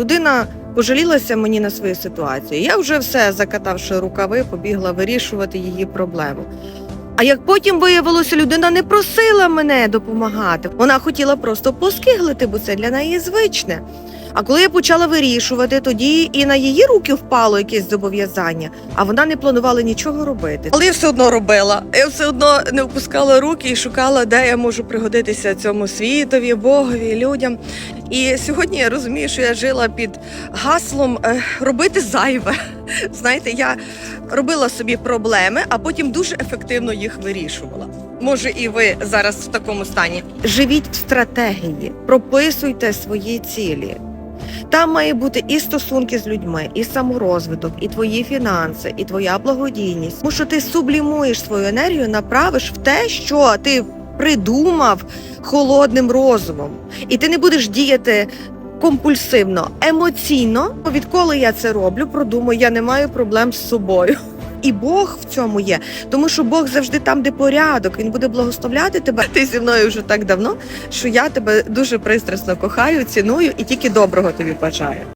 Людина пожалілася мені на свою ситуацію. Я вже все, закатавши рукави, побігла вирішувати її проблему. А як потім виявилося, людина не просила мене допомагати. Вона хотіла просто поскиглити, бо це для неї звичне. А коли я почала вирішувати, тоді і на її руки впало якесь зобов'язання, а вона не планувала нічого робити. Але я все одно робила. Я все одно не впускала руки і шукала, де я можу пригодитися цьому світові, Богові, людям. І сьогодні я розумію, що я жила під гаслом е, робити зайве. Знаєте, я робила собі проблеми, а потім дуже ефективно їх вирішувала. Може, і ви зараз в такому стані. Живіть в стратегії, прописуйте свої цілі. Там має бути і стосунки з людьми, і саморозвиток, і твої фінанси, і твоя благодійність. Тому що ти сублімуєш свою енергію, направиш в те, що ти придумав холодним розумом, і ти не будеш діяти компульсивно, емоційно. Відколи я це роблю, продумаю, я не маю проблем з собою. І Бог в цьому є, тому що Бог завжди там, де порядок. Він буде благословляти тебе. Ти зі мною вже так давно, що я тебе дуже пристрасно кохаю, ціную і тільки доброго тобі бажаю.